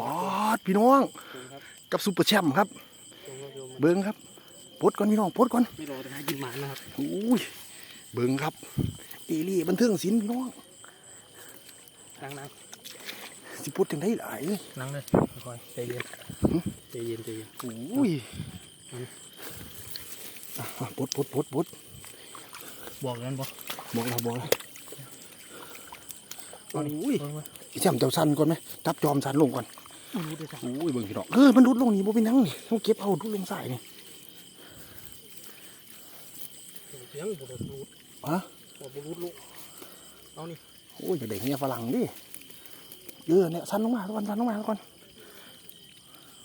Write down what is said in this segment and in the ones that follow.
ปอดพี่น้อง กับซุปเปอร์แชมป์ครับ เบิ้งครับปลดก่อนพี่น้องปลดก่อนไม่รอแต่หากินหมานะครับอุ้ยเบิ้งครับเอลี่บันเทิงศิลป์พี่น้องนั่งนั่งสิปลดจังได้หลายนั่งเลยค่อยใจเย็นใจเย็นใจเย็นอุ้ยอะปลดปลดปลดปลดบอกกันบ่บอกเราบอกเราเอาดิอุ้ย เบิ่งไว้พี่แชมป์เจ้าสันก่อนไหมจับจอมสันลงก่อนอู้รู้ด้วยจ้ะอุ้ยเบิ่งพี่น้องเออมันรุดลงนี่บ่เป็นหยังนี่ต้องเก็บเอารุดลงสายนี่เสียงบ่ได้รูดฮะบ่ได้รูดลูกเอานี่โอ้ยจะได้เมียฝรั่งดิเออเนี่ยสันลงมาทุกคนสันลงมาทุกคน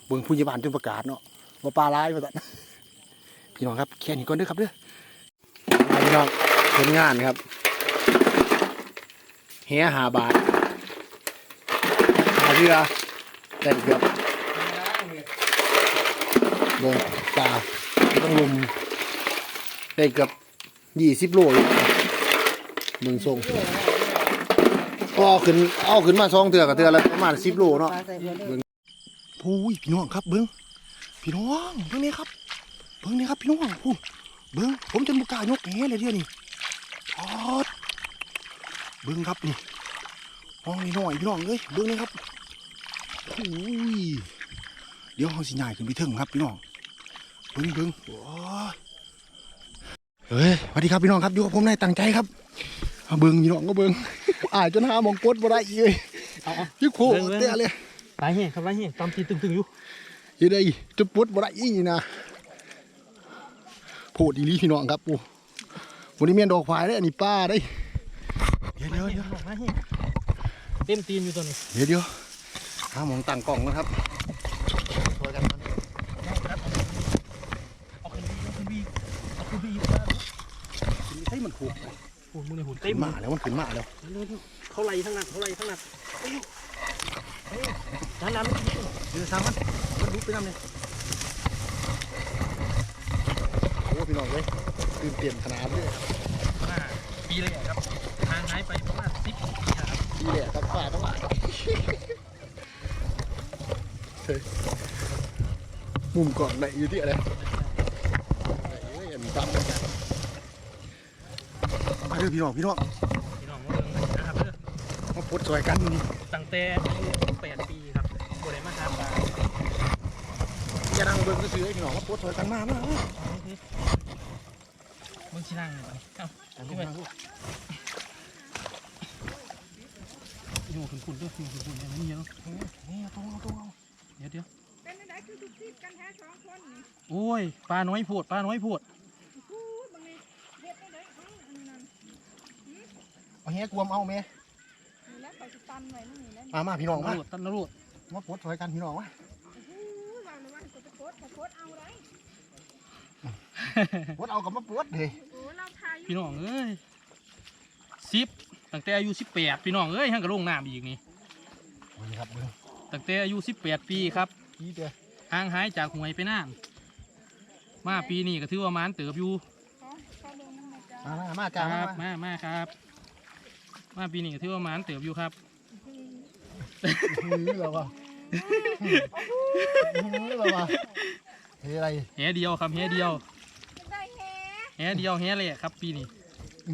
เบิ่งผู้ใหญ่บ้านจนประกาศเนาะว่าปลาร้ายมาตัดพี่น้องครับแค่นี้ก่อนเด้อครับเด้อพี่น้องผลงานครับเฮียหาบาท หาเรือได้เกือบเบิ่งตาต้องลุมได้เกือบยี่สิบโลอยู่เบิ่งทรงก็เอาขึ้นเอาขึ้นมาสองเถื่อกับเถื่อละประมาณสิบโลเนาะพูยพี่น้องครับเบิ้งพี่น้องเบิ้งนี่ครับเบิ้งนี่ครับพี่น้องพูเบิ้งผมจนบุกล้ายกแหเลยเดี๋ยวนี้ทอดเบิ้งครับนี่ห้องนี่น้อยพี่น้องเอ้ยเบิ้งนี่ครับ เดี๋ยวเขาสิย่ายขึ้นไปถึงครับพี่น้องเบิ้งเบิ้งโอ้ยเฮ้ยสวัสดีครับพี่น้องครับอยู่กับผมนายตั้งใจครับเอาเบิ้งพี่น้องก็เบิ้งอายจนหาหมองกดบ่ได้อีกเลยเอาเอาพี่โคเตะเลยไปเหี้ยครับไปเหี้ยตามตีตึงๆอยู่ยังไงจะปวดบ่ได้อีกนะโพดอีหลีพี่น้องครับปูวันนี้เมียนดอกควายได้ออันนี้ป้าได้เดี๋ยวเดี๋ยวเดี๋ยวมาเหี้ยเต็มตีนอยู่ตัวนี้เดี๋ยวเดี๋ยว หาหมองตั้งกล่องนะครับช่วยกันก่อนเอาขึ้นบีเอาขึ้นบีเอาขึ้นบีเฮ้ยมันถูกโอ้ยมึงในหุ่นเต็มมาแล้วมันขึ้นมาแล้วเขาไล่ทั้งนั้นเขาไล่ทั้งนั้นเอ้ยเอ้ยน้ำน้ำเดี๋ยวทางมันมันลุกไปน้ำเลยโอ้พี่น้องเลยตื่นเต้นขนาดเลยครับปีเลยครับ ทางหายไปประมาณสิบปีครับดีแหละครับป้าต้องมาเฮ้ย มุมก่อนไหนอยู่ที่อะไรไหนเอ้ยอันตั้มเลยมาเด้อพี่น้องพี่น้องพี่น้องมาเบิ่งนะครับเด้อมาพดซอยกันนี่ตั้งแต่แปดปีครับบ่ได้มาหาปลาอย่านั่งเบิ่งก็ซื่อให้พี่น้องมาพดซอยกันมามามามึงชินั่งเลยเอ้าเอาลูพี่กไปมาลูขุนๆด้วยพี่หนูขุนๆอย่างนี้เนาะนี่เอาตรงเอาตร ยปลาน้อยโพดปลาน้อยโพดพูดบางทีเรียกได้เลยเขาอันนั้นเอาเฮียกวมเอาแม่นี่แหล้วเขาจะตันไว้นี่นี่แหล้วมามาพี่น้องนมารูดตันนรูดมาพดซอยกันพี่น้องมาพูดว่าเลยว่าเขาจะโคตรเขาโคตรเอาไรพดเอากับมาพดเด้โอ้เราทายพี่น้องเอ้ยสิบตั้งแต่อายุสิบแปดพี่น้องเอ้ยฮั่งกระลงน้ำอีกนี่นี่ครับเบิ่งตั้งแต่อายุสิบแปดปีครับพี่เด้อห่างหายจากหวยไปน้ำ มาปีนี้ก็ถือว่าหมานเติบอยู่เขาเขาลงน้ำมาจ้ามามามาคจ้ารับมามามาครับ มาปีนี้ก็ถือว่าหมานเติบอยู่ครับหือเราว่ะหือเราว่ะเฮ้ยอะไรแหเดียวครับแหเดียวได้แฮแหเดียวแหเลยครับ ปีนี้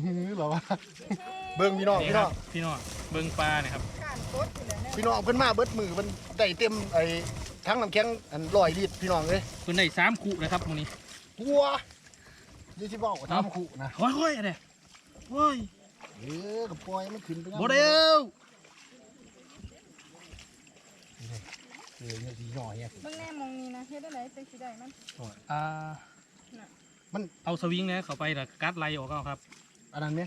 หือเราว่ะเบิ่งพี่น้องนี่พี่คน้รัอบงพี่น้องเบิ้งปลาเนี่ยครับการโคตรอยู่แล้วเนี่ยพี่น้องเพิ่นมาเบิดมือมันได้เต็มไอ้ ทั้งน้ำแข็งอันร้อยลิตรพี่น้องเอ้ยเพิ่นได้สามคู่นะครับมื้อนี้กลัวยี่สิบบอกว่าทำขู่นะค่อยๆอะไรโอ้ยเออกับปล่อยมันขึ้นไปงั้นบ่เดียวเออเนี่ยสีหน่อยเนี่ยเบิ่งแน่มองนี่นะเฮ็ดได้ไหนเป็นสีได้มันอ่ามันเอาสวิงเนี่ยเข้าไปแล้วกัดไล่ออกเอาครับ อันนั้นไหม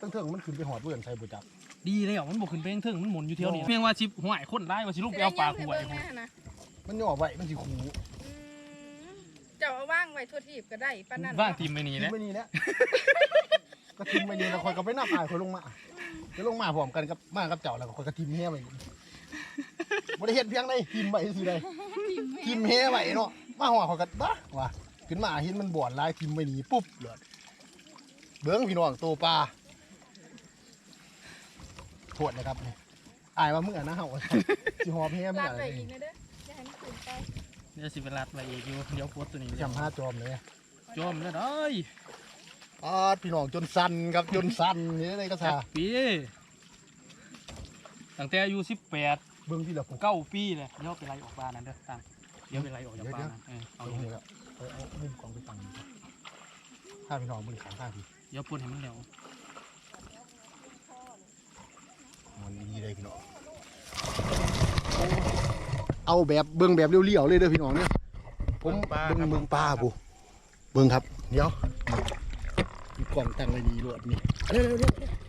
ตั้งเถิงมันขึ้นไปหอดเพื่อนใส่บุจับ ดีเลยอะมันบ่ขึ้นไปเทิงมันหมุนอยู่เที่ยวนี้เพียงว่าชิบห่วยคนร้ายว่าสิลูกไปเอาปลาหวยเบิ่งแม่นะมันย่อไว้มันสิขู่อืมเจ้าเอาว่างไว้ทั่วทีบก็ได้ปานนั้นว่างทีมไปนี่ทิ้แหละงไปนี่แหละก็ทิ้งไปนี่แล้วคอยก็ไปนับอายคอยลงมาเดี๋ยวลงมาพร้อมกันกับมากับเจ้าแล้วก็คอยก็ทิมเฮียไปบ่ได้เห็นเพียงใดทิมไปสิใดทิมเฮียไปเนาะมาหัวคอยก็บ้าว่ะขึ้นมาเห็นมันบ่อนลายทิมไปนี่ปุ๊บเลยเบิ้งพี่น้องโตปลา โทษนะครับนี่อายว่ามึงอะนะเฮาสิหอบแฮมลาอะดไรไปอีกนะเด้ออย่าให้มันขึ้นไปเดี๋ยวสิเวลาไปอีกอยู่เดี๋ยวโพสต์ตัวนี้จำห้าจอมเลยจอมแล้วได้อ๋อพี่น้องจนสั่นครับจนสั่นนี่อะไรก็จัซากปีตั้งแต่อายุสิบแปดเบิ่งที่ละผมเก้าปีเลยเดี๋ยวไปไล่ออกบ้านนั่นเด้อตามเดี๋ยวไปไล่ออกจากบ้านนั่นเออเอาเอาอย่างเลนี้ยครับเอาเอามุมกองไปตั้งนี่ครับถ้าพี่น้องมึงขางข้างพี่เดี๋ยวปนให้มันเร็ว มันดีเลยพี่น้อง เอาแบบเบิ่งแบบเลี้ยวๆเลยเด้อพี่น้องเนี่ยผมเบิ่งเบิ่งปลาบุเบิ่งครับ เดี๋ยวมีกล่องตั้งไว้ดีรวดนี่เร็วๆเร็วๆ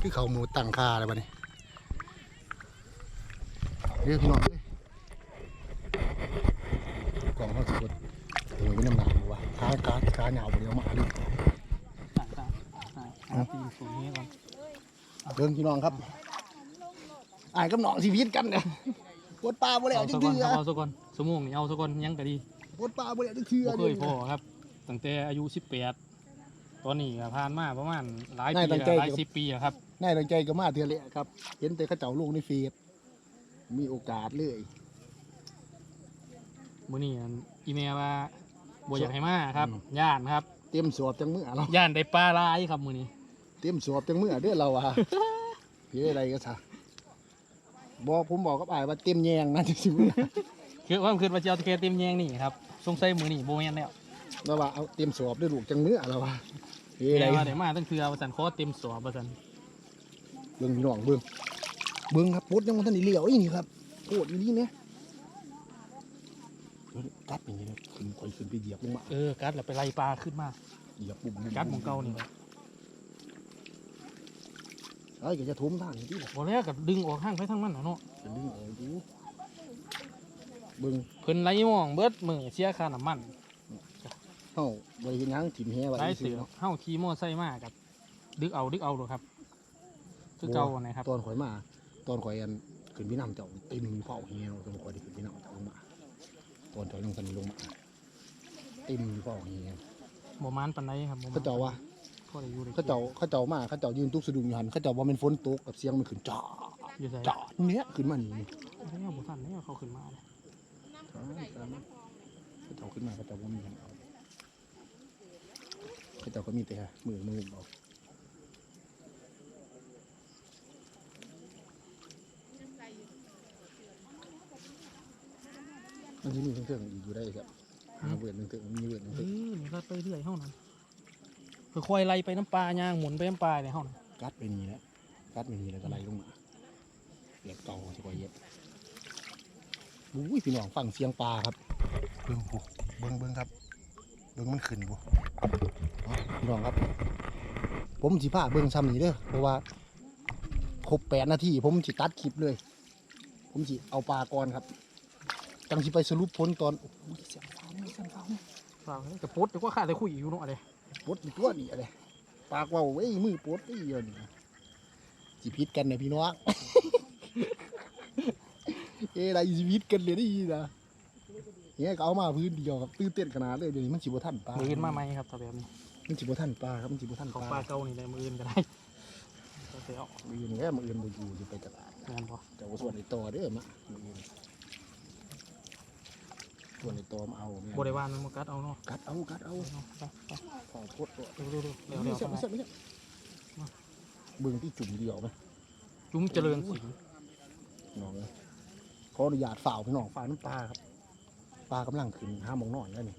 คือเขาหมูตั้งค่าอะไรบ้านี้เรียกพี่น้องเลยกล่องเขาสุดโอ้ยไม่น้ำหนักบ่วะขาขาขาเหงาบ่เดียวมาเลย ต่างต่างต่าง เอาตีนสูงนี้ก่อนเบิ่งพี่น้องครับอ่านกับน้องชีวิตกันเนี่ยปวดปลาบ่แล้วเอาจัสักกก่อนเทื่คอรับเอาสักก่อนสมองนี่เอาสักก่อนยังก็ดีปวดปลาบ่แล้วจักเทื่อบ่เคยพ่อครับตั้งแต่อายุสิบแปดตอนนี้ก็ผ่านมาประมาณหลายปีแล้วหลายสิบปีแล้วครับ นายตั้งใจก็มาเทื่อแหละครับ เห็นแต่เขาเจ้าลงในเฟซมีโอกาสเลย มื้อนี้อันอีเมลว่าบ่อยากให้มาครับ อืม ย่านครับ เตรียมสอบจังมื้อเนาะย่านได้ปลาหลายครับมื้อนี้เตรียมสอบจังมื้อเด้อเราอะเฮ้ยอะไรก็ซะบอกผมบอกกับอ้ายว่าเตรียมแยงนะจังซี่มื้อคือความคิดว่าจะเอาตะเกียบเต็มแยงนี่ครับสงสัยมื้อนี้บ่แม่นแล้วแล้วว่าเอาเตรียมสอบด้วยลูกจังมื้อเราอะเฮ้ยอะไรแม่ว่าได้มาตั้งเทื่อว่าซั่นขอเต็มสอบว่าซั่นเบิ่งพี่น้องเบิ่งเบิ่งครับปดยังบ่ทันได้เลี้ยวอีนี่ครับโคตรอีนี่เนี่ยเดี๋ยวกัดอย่างนี้นะขึ้นค่อยขึ้นไปเหยียบลงมาเออกัดแล้วไปไล่ปลาขึ้นมาเหยียบบุบกัดหมองเก่านี่ ไอ้ก็จะทุ่มทางนี่ที่ละบ่แล้วก็ดึงออกข้างไปทางมันน่ะเนาะจะดึงออกดูเบิ่งเพิ่นไล่มองเบิดมื้อเสียค่าน้ำมันเฮาบ่ได้เฮ็ดหยังถิ่มแฮไว้ไล่ซื่เสืออเนาะเฮาขี่มอไซค์มากับดึกเอาดึกเอาโลดครับคือเก่านะครับตอนข่อยมา ตอนข่อยอันขึ้นพี่น้ำเจ้าเต็มเผาแฮวตอนข่อยได้ขึ้นพี่น้ำเจ้าลงมาตอนเจ้าลงสันลงมาเต็มเผาแฮวบ่มานปานใดครับบ่มนเขาเจ้าว่า พอได้อยู่ได้กินเขาเจ้าเขาเจ้ามาเขาเจ้ายืนตุกสะดุ้งอยู่หันเขาเจ้าว่ามันฝนตกกับเสียงมันขึ้นจ้าอยู่ไสจ้าเนี้ยขึ้นมานี่แล้วบ่ทันแล้วเขาขึ้นมาเลยเขาเจ้าขึ้นมาเขาเจ้าว่ามีหยังเอาเขาเจ้าก็มีแต่มือมือเอามันจะมีเครื่องๆอีกอยู่ได้ครับหาเวทเครื่องๆมีเวทเคเอรื่องอนี่ลัดไปเรื่อยเฮานั่น ค่อยๆไล่ไปน้ำปลาย่างหมุนไปน้ำปลาเนี่ยเฮานั่นๆกัดไปนี่แหละกัดไปนี่แล้วก็ไหลลงมาเหยียบเก่าจะกว่าเหยียบอุ้ยพี่น้องฟังเสียงปลาครับเบิ้งผู้เบิ้งเบิ้งครับ เบิ้งมันขึ้นผู้เอาพี่น้องครับ ผมสิพาเบิ้งซ้ำนี่เด้อเพราะว่าครบแปดนาทีผมสิตัดคลิปเลย ผมสิเอาปลาก่อนครับจังสิไปสรุปผลตอนโอ้ยเสียงฟ้าวนี่เสียงฟ้าวนี่เปล่าแต่โพสต์แต่ว่าข้าแต่คุยอยู่เนาะอะไร ปดอีกตัวนี่อะไรปากเว่าเว้ยมือปดไอ้เหี้ยนี่สิพิษกันนะพี่น้องเอ้ไรสิพิษกันเลยนี่นะเนี่ยก็เอามาพื้นเดียวครับตื่นเต้นขนาดเลยเดี๋ยวนี้มันสิบ่ทันปลามืออื่นมาไหมครับถ้าแบบนี้มันสิบ่ทันปลาครับมันสิบ่ทันเขาปปลาลาเก่านี่ได้มืออื่นก็ได้ก็เสียเอามืออื่นแค่มืออื่นบ่อยู่สิไปตลาดแม่นบ่เจ้าส่วนไอ้ต่อเด้อมามืออื่น ส่วนไอ้ต่อมาเอาเนี่ยบ่ได้ว่านมันมากัดเอาเนาะกัดเอากัดเอาเอาไปไปขอโคตรตัวเร็วๆๆเร็วไม่ๆใช่ไม่ใช่ไม่ใช่เบิ่งที่จุ่มเดียวไหมจุ้มเจริญสิงน้องเอ้ยขออนุญาตฝ่าวพี่น้องฝ่าวน้ำปลาครับปลากำลังขึ้นห้าโมงนอนแล้วนี่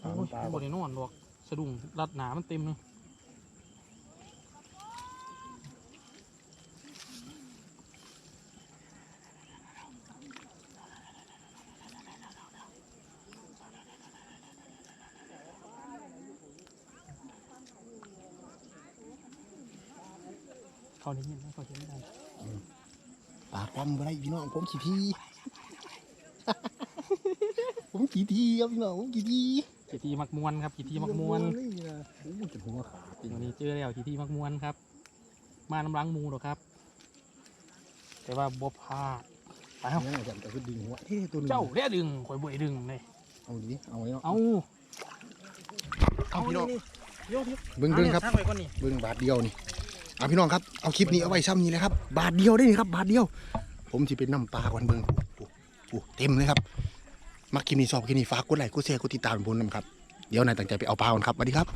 โอ้ฝ่าวยน้ำปลาบ่ได้นอนหรอกสะดุ้งรัดหนามันเต็มเลย เขาได้ยินไหมเขาเห็นได้ปากดำอะไรพี่น้องผมขี่ทีผมขี่ทีครับพี่น้องผมขี่ทีกี่ทีมักมวนครับกี่ทีมักมวนเลยนะโอ้ยจนหัวขาดจริงวันนี้เจอแล้วกี่ทีมักมวนครับ มาน้ำล้างมูหรอกครับ แต่ว่าบ่พลาดไปครับนี่อาจารย์แต่คือดึงหัวเท่ตัวหนึงเจ้าเรียดึงข่อยบ่อยดึงเลยเอาดิเอาไว้เนาะเอาเอาพี่น้องนี่โยกเบิ่งเบิ่งครับอานี่ยตั้งไว้ก่อนนี่เบิ่งบาทเดียวนี่ เอาพี่น้องครับเอาคลิปนี้เอาไว้ซ้ำนี้เลยครับบาทเดียวได้นี่ครับ บาทเดียว ผมที่เป็นน้ำปลาก่อนเบิงโอ้โหเต็มเลยครับมักคลิปนี้ชอบคลิปนี้ฝากกดไลค์กดแชร์กดติดตามผมนำครับเดี๋ยวนายตั้งใจไปเอาปลาก่อนครับสวัสดีครับ